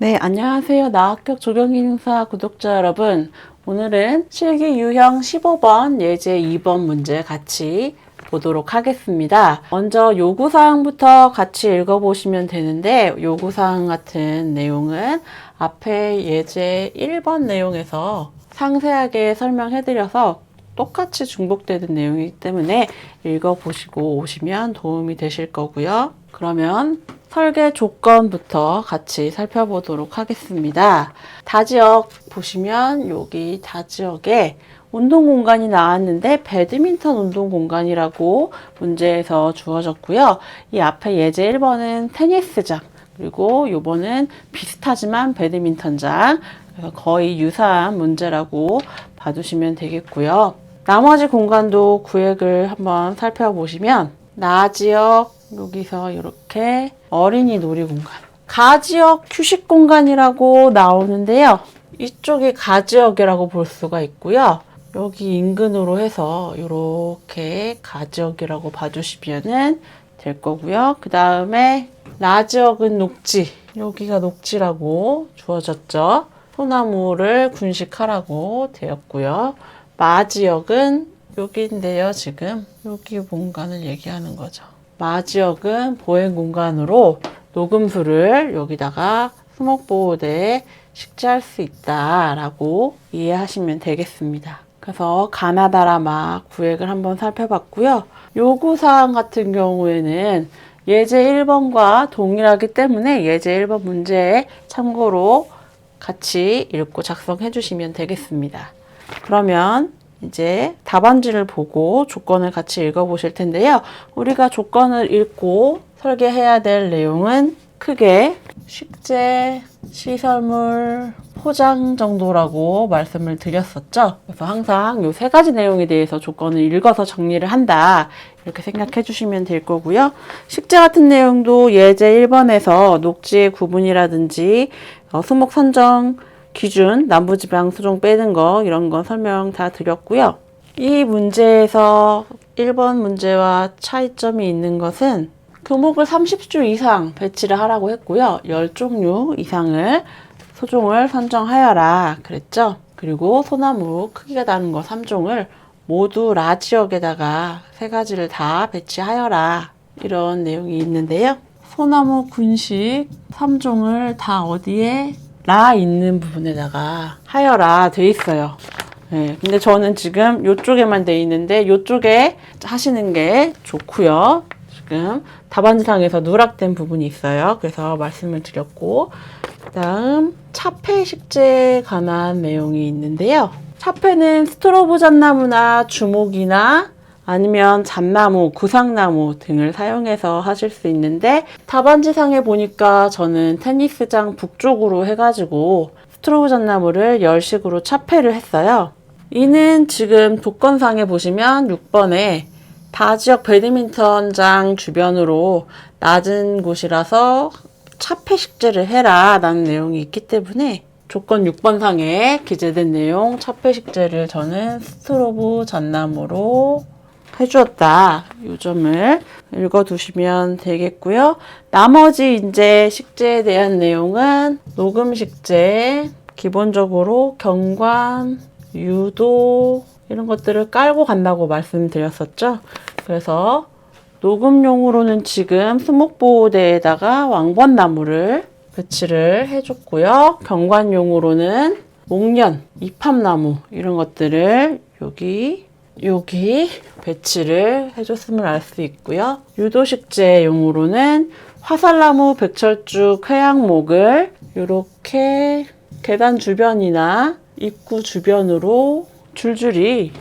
네, 안녕하세요. 나학격 조경인사 구독자 여러분. 오늘은 실기 유형 15번 예제 2번 문제 같이 보도록 하겠습니다. 먼저 요구사항부터 같이 읽어보시면 되는데, 요구사항 같은 내용은 앞에 예제 1번 내용에서 상세하게 설명해드려서 똑같이 중복되는 내용이기 때문에 읽어보시고 오시면 도움이 되실 거고요. 그러면 설계 조건부터 같이 살펴보도록 하겠습니다. 다지역 보시면 여기 다지역에 운동 공간이 나왔는데 배드민턴 운동 공간이라고 문제에서 주어졌고요. 이 앞에 예제 1번은 테니스장 그리고 요번은 비슷하지만 배드민턴장 그래서 거의 유사한 문제라고 봐주시면 되겠고요. 나머지 공간도 구획을 한번 살펴보시면 나지역 여기서 이렇게 어린이 놀이공간 가지역 휴식 공간이라고 나오는데요. 이쪽이 가지역이라고 볼 수가 있고요. 여기 인근으로 해서 이렇게 가지역이라고 봐주시면은 될 거고요. 그 다음에 라지역은 녹지 여기가 녹지라고 주어졌죠. 소나무를 군식하라고 되었고요. 마지역은 여기인데요, 지금. 여기 공간을 얘기하는 거죠. 마지역은 보행 공간으로 녹음수를 여기다가 수목보호대에 식재할 수 있다라고 이해하시면 되겠습니다. 그래서 가나다라마 구획을 한번 살펴봤고요. 요구사항 같은 경우에는 예제 1번과 동일하기 때문에 예제 1번 문제에 참고로 같이 읽고 작성해 주시면 되겠습니다. 그러면 이제 답안지를 보고 조건을 같이 읽어보실 텐데요. 우리가 조건을 읽고 설계해야 될 내용은 크게 식재, 시설물, 포장 정도라고 말씀을 드렸었죠. 그래서 항상 이 세 가지 내용에 대해서 조건을 읽어서 정리를 한다. 이렇게 생각해 주시면 될 거고요. 식재 같은 내용도 예제 1번에서 녹지의 구분이라든지 어, 수목 선정 기준, 남부지방 수종 빼는 거 이런 거 설명 다 드렸고요. 이 문제에서 1번 문제와 차이점이 있는 것은 교목을 30주 이상 배치를 하라고 했고요. 10종류 이상을 소종을 선정하여라 그랬죠. 그리고 소나무 크기가 다른 거 3종을 모두 라 지역에다가 세 가지를 다 배치하여라 이런 내용이 있는데요. 소나무 군식 3종을 다 어디에 라 있는 부분에다가 하여라 돼 있어요. 네, 근데 저는 지금 이쪽에만 돼 있는데 이쪽에 하시는 게 좋고요. 지금 답안지상에서 누락된 부분이 있어요. 그래서 말씀을 드렸고 그다음 차폐 식재에 관한 내용이 있는데요. 차폐는 스트로브 잣나무나 주목이나 아니면 잣나무, 구상나무 등을 사용해서 하실 수 있는데 답안지상에 보니까 저는 테니스장 북쪽으로 해가지고 스트로브 잣나무를 열식으로 차폐를 했어요. 이는 지금 조건상에 보시면 6번에 다 지역 배드민턴장 주변으로 낮은 곳이라서 차폐 식재를 해라 라는 내용이 있기 때문에 조건 6번 상에 기재된 내용 차폐 식재를 저는 스트로브 잣나무로 해주었다. 이 점을 읽어두시면 되겠고요. 나머지 이제 식재에 대한 내용은 녹음 식재, 기본적으로 경관, 유도 이런 것들을 깔고 간다고 말씀드렸었죠. 그래서 녹음용으로는 지금 수목보호대에다가 왕번나무를 배치를 해줬고요. 경관용으로는 목련, 이팝나무 이런 것들을 여기 여기 배치를 해줬음을 알 수 있고요. 유도식재용으로는 화살나무, 백철쭉, 회양목을 이렇게 계단 주변이나 입구 주변으로 줄줄이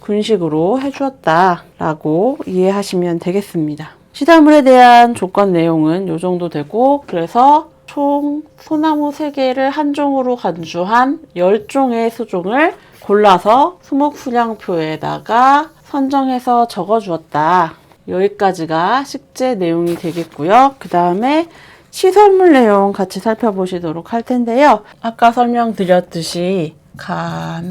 군식으로 해주었다라고 이해하시면 되겠습니다. 시설물에 대한 조건 내용은 이 정도 되고 그래서 총 소나무 3개를 한 종으로 간주한 10종의 수종을 골라서 수목 수량표에다가 선정해서 적어 주었다. 여기까지가 식재 내용이 되겠고요. 그 다음에 시설물 내용 같이 살펴보시도록 할 텐데요. 아까 설명드렸듯이 가나다라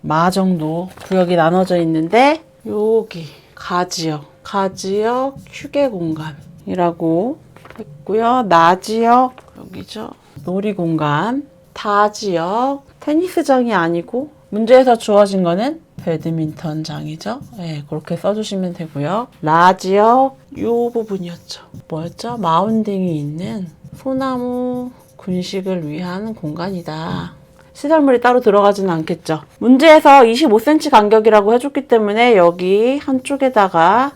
마 정도 구역이 나눠져 있는데 여기 가지역 가지역 휴게 공간이라고 됐고요. 나 지역 여기죠. 놀이 공간 다 지역 테니스장이 아니고 문제에서 주어진 거는 배드민턴장이죠. 네, 그렇게 써주시면 되고요. 라 지역 요 부분이었죠. 뭐였죠? 마운딩이 있는 소나무 군식을 위한 공간이다. 시설물이 따로 들어가지는 않겠죠. 문제에서 25cm 간격이라고 해줬기 때문에 여기 한쪽에다가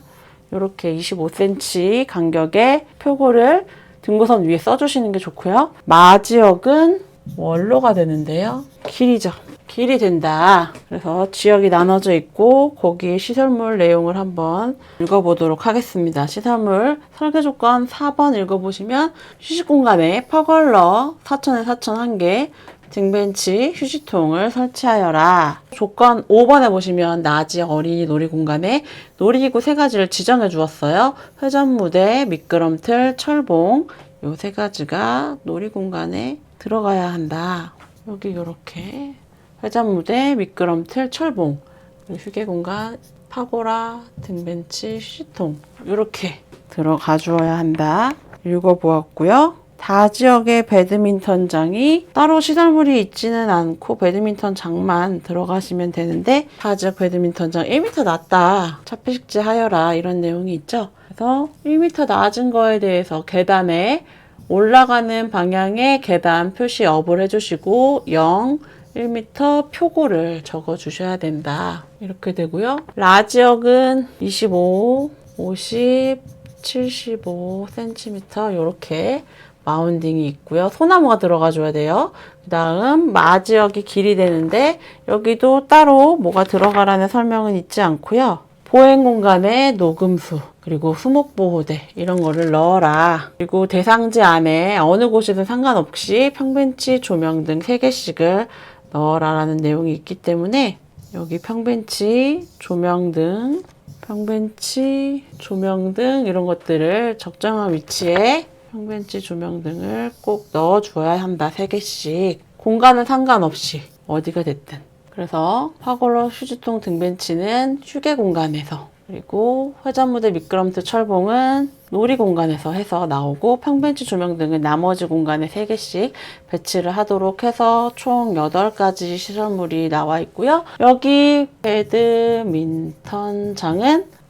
이렇게 25cm 간격의 표고를 등고선 위에 써주시는 게 좋고요. 마지역은 원로가 되는데요. 길이죠. 길이 된다. 그래서 지역이 나눠져 있고 거기에 시설물 내용을 한번 읽어보도록 하겠습니다. 시설물 설계 조건 4번 읽어보시면 휴식 공간에 퍼걸러 4천에 4천 1개, 등벤치, 휴지통을 설치하여라. 조건 5번에 보시면 낮이 어린이 놀이공간에 놀이기구 세 가지를 지정해 주었어요. 회전무대, 미끄럼틀, 철봉 요 세 가지가 놀이공간에 들어가야 한다. 여기 이렇게 회전무대, 미끄럼틀, 철봉 그리고 휴게 공간, 파고라, 등벤치, 휴지통 이렇게 들어가 주어야 한다. 읽어보았고요. 다 지역의 배드민턴장이 따로 시설물이 있지는 않고 배드민턴장만 들어가시면 되는데 다 지역 배드민턴장 1m 낮다 차폐식지 하여라 이런 내용이 있죠. 그래서 1m 낮은 거에 대해서 계단에 올라가는 방향의 계단 표시 업을 해주시고 0, 1m 표고를 적어 주셔야 된다. 이렇게 되고요. 라 지역은 25, 50, 75cm 이렇게 마운딩이 있고요. 소나무가 들어가 줘야 돼요. 그 다음 마 지역이 길이 되는데 여기도 따로 뭐가 들어가라는 설명은 있지 않고요. 보행 공간에 녹음수 그리고 수목보호대 이런 거를 넣어라. 그리고 대상지 안에 어느 곳이든 상관없이 평벤치 조명 등 3개씩을 넣어라 라는 내용이 있기 때문에 여기 평벤치 조명 등 평벤치 조명 등 이런 것들을 적정한 위치에 평벤치 조명 등을 꼭 넣어 줘야 한다. 3개씩. 공간은 상관없이 어디가 됐든. 그래서 파골러 휴지통 등벤치는 휴게 공간에서 그리고 회전무대 미끄럼틀 철봉은 놀이 공간에서 해서 나오고 평벤치 조명 등은 나머지 공간에 3개씩 배치를 하도록 해서 총 8가지 시설물이 나와 있고요. 여기 배드민턴장은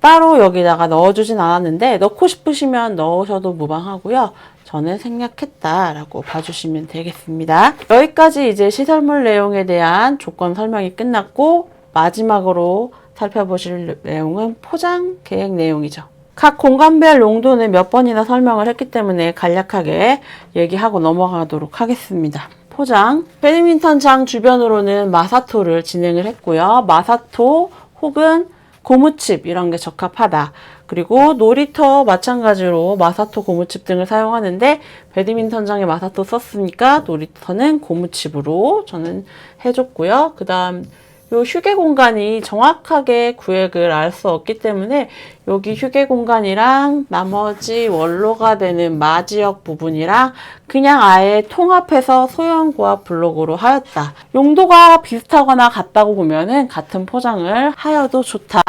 따로 여기다가 넣어주진 않았는데 넣고 싶으시면 넣으셔도 무방하고요. 저는 생략했다라고 봐주시면 되겠습니다. 여기까지 이제 시설물 내용에 대한 조건 설명이 끝났고 마지막으로 살펴보실 내용은 포장 계획 내용이죠. 각 공간별 용도는 몇 번이나 설명을 했기 때문에 간략하게 얘기하고 넘어가도록 하겠습니다. 포장. 배드민턴장 주변으로는 마사토를 진행을 했고요. 마사토 혹은 고무칩 이런 게 적합하다. 그리고 놀이터 마찬가지로 마사토 고무칩 등을 사용하는데 배드민턴장에 마사토 썼으니까 놀이터는 고무칩으로 저는 해줬고요. 그 다음 요 휴게 공간이 정확하게 구획을 알 수 없기 때문에 여기 휴게 공간이랑 나머지 원로가 되는 마지역 부분이랑 그냥 아예 통합해서 소형 고압 블록으로 하였다. 용도가 비슷하거나 같다고 보면은 같은 포장을 하여도 좋다.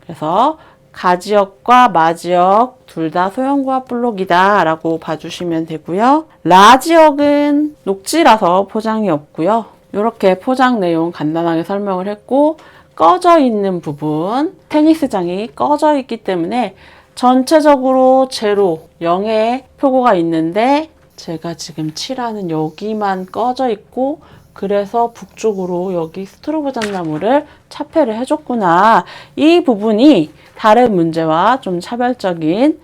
그래서 가지역과 마지역 둘 다 소형고압 블록이다 라고 봐주시면 되고요. 라지역은 녹지라서 포장이 없고요. 이렇게 포장 내용 간단하게 설명을 했고 꺼져 있는 부분 테니스장이 꺼져 있기 때문에 전체적으로 제로 0의 표고가 있는데 제가 지금 칠하는 여기만 꺼져 있고 그래서 북쪽으로 여기 스트로브 잣나무를 차폐를 해줬구나. 이 부분이 다른 문제와 좀 차별적인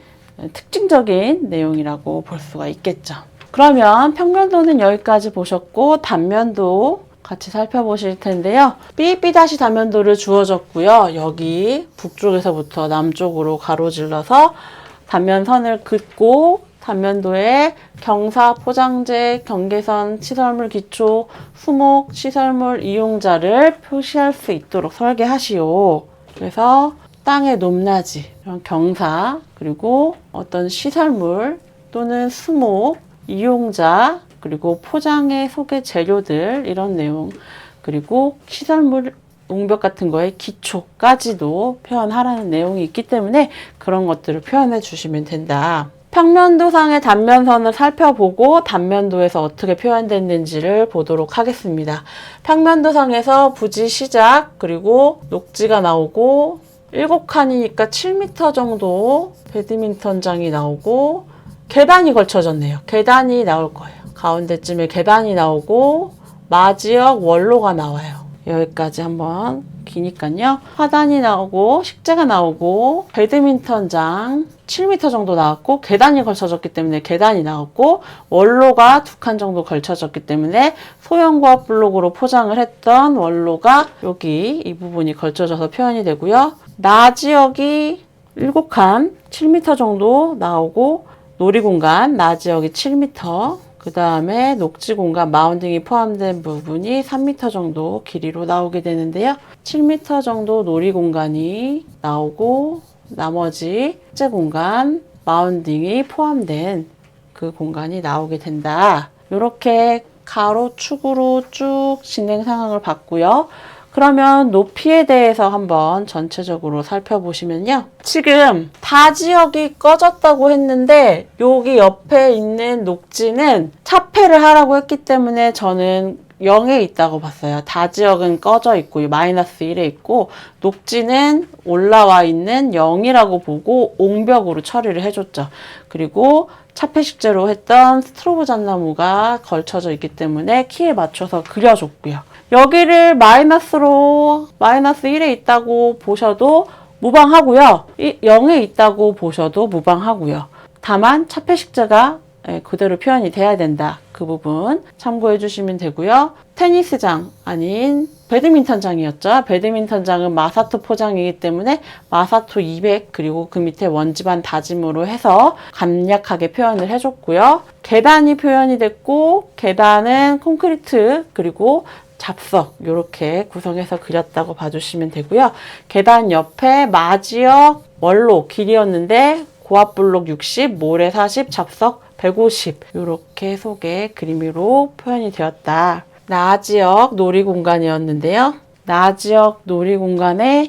특징적인 내용이라고 볼 수가 있겠죠. 그러면 평면도는 여기까지 보셨고 단면도 같이 살펴보실 텐데요. 삐삐다시 단면도를 주어졌고요. 여기 북쪽에서부터 남쪽으로 가로질러서 단면선을 긋고 단면도에 경사, 포장재, 경계선, 시설물 기초, 수목, 시설물 이용자를 표시할 수 있도록 설계하시오. 그래서 땅의 높낮이, 경사, 그리고 어떤 시설물 또는 수목, 이용자, 그리고 포장의 소개 재료들, 이런 내용, 그리고 시설물 웅벽 같은 거에 기초까지도 표현하라는 내용이 있기 때문에 그런 것들을 표현해 주시면 된다. 평면도상의 단면선을 살펴보고 단면도에서 어떻게 표현됐는지를 보도록 하겠습니다. 평면도상에서 부지 시작 그리고 녹지가 나오고 7칸이니까 7m 정도 배드민턴장이 나오고 계단이 걸쳐졌네요. 계단이 나올 거예요. 가운데쯤에 계단이 나오고 마지역 원로가 나와요. 여기까지 한번 기니까요. 화단이 나오고 식재가 나오고 배드민턴장 7m 정도 나왔고 계단이 걸쳐졌기 때문에 계단이 나왔고 원로가 두 칸 정도 걸쳐졌기 때문에 소형과학 블록으로 포장을 했던 원로가 여기 이 부분이 걸쳐져서 표현이 되고요. 나 지역이 7칸 7m 정도 나오고 놀이공간 나 지역이 7m 그 다음에 녹지 공간 마운딩이 포함된 부분이 3m 정도 길이로 나오게 되는데요. 7m 정도 놀이 공간이 나오고 나머지 식재 공간 마운딩이 포함된 그 공간이 나오게 된다. 이렇게 가로 축으로 쭉 진행 상황을 봤고요. 그러면 높이에 대해서 한번 전체적으로 살펴보시면요. 지금 다 지역이 꺼졌다고 했는데 여기 옆에 있는 녹지는 차폐를 하라고 했기 때문에 저는 0에 있다고 봤어요. 다 지역은 꺼져 있고 마이너스 1에 있고 녹지는 올라와 있는 0이라고 보고 옹벽으로 처리를 해줬죠. 그리고 차폐식재로 했던 스트로브 잣나무가 걸쳐져 있기 때문에 키에 맞춰서 그려줬고요. 여기를 마이너스로 마이너스 1에 있다고 보셔도 무방하고요. 이 0에 있다고 보셔도 무방하고요. 다만 차폐식재가 예, 그대로 표현이 돼야 된다. 그 부분 참고해 주시면 되고요. 테니스장 아닌 배드민턴장이었죠. 배드민턴장은 마사토 포장이기 때문에 마사토 200 그리고 그 밑에 원지반 다짐으로 해서 간략하게 표현을 해줬고요. 계단이 표현이 됐고 계단은 콘크리트 그리고 잡석 이렇게 구성해서 그렸다고 봐주시면 되고요. 계단 옆에 마지역 원로 길이었는데 고압블록 60, 모래 40, 잡석 150 이렇게 속에 그림으로 표현이 되었다. 나지역 놀이공간이었는데요. 나지역 놀이공간에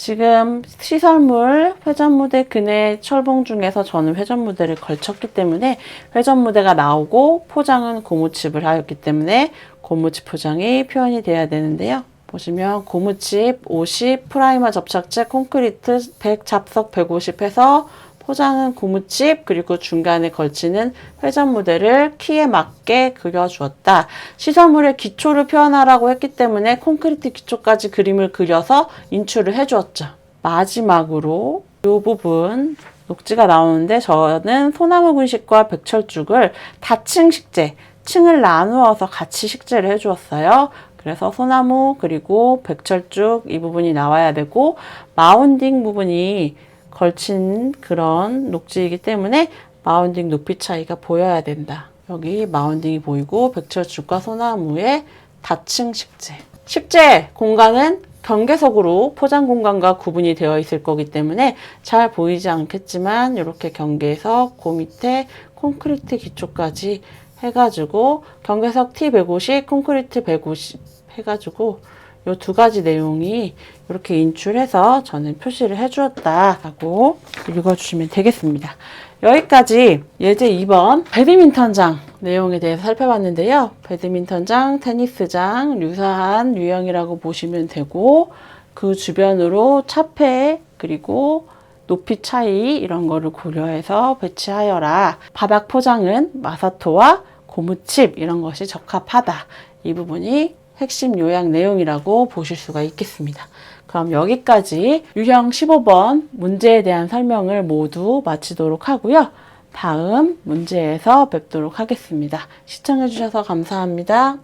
지금 시설물 회전무대 근해 철봉 중에서 저는 회전무대를 걸쳤기 때문에 회전무대가 나오고 포장은 고무칩을 하였기 때문에 고무칩 포장이 표현이 돼야 되는데요. 보시면 고무칩 50, 프라이머 접착제, 콘크리트 100, 잡석 150 해서 포장은 고무칩 그리고 중간에 걸치는 회전 무대를 키에 맞게 그려주었다. 시설물의 기초를 표현하라고 했기 때문에 콘크리트 기초까지 그림을 그려서 인출을 해주었죠. 마지막으로 이 부분 녹지가 나오는데 저는 소나무 군식과 백철죽을 다층 식재, 층을 나누어서 같이 식재를 해주었어요. 그래서 소나무 그리고 백철죽 이 부분이 나와야 되고 마운딩 부분이 걸친 그런 녹지이기 때문에 마운딩 높이 차이가 보여야 된다. 여기 마운딩이 보이고 백철죽과 소나무의 다층 식재. 식재 공간은 경계석으로 포장 공간과 구분이 되어 있을 거기 때문에 잘 보이지 않겠지만 이렇게 경계석 그 밑에 콘크리트 기초까지 해가지고 경계석 T150, 콘크리트 150 해가지고 요 두 가지 내용이 이렇게 인출해서 저는 표시를 해주었다라고 읽어주시면 되겠습니다. 여기까지 예제 2번 배드민턴장 내용에 대해서 살펴봤는데요. 배드민턴장, 테니스장, 유사한 유형이라고 보시면 되고 그 주변으로 차폐 그리고 높이 차이 이런 거를 고려해서 배치하여라. 바닥 포장은 마사토와 고무칩 이런 것이 적합하다. 이 부분이 핵심 요약 내용이라고 보실 수가 있겠습니다. 그럼 여기까지 유형 15번 문제에 대한 설명을 모두 마치도록 하고요. 다음 문제에서 뵙도록 하겠습니다. 시청해주셔서 감사합니다.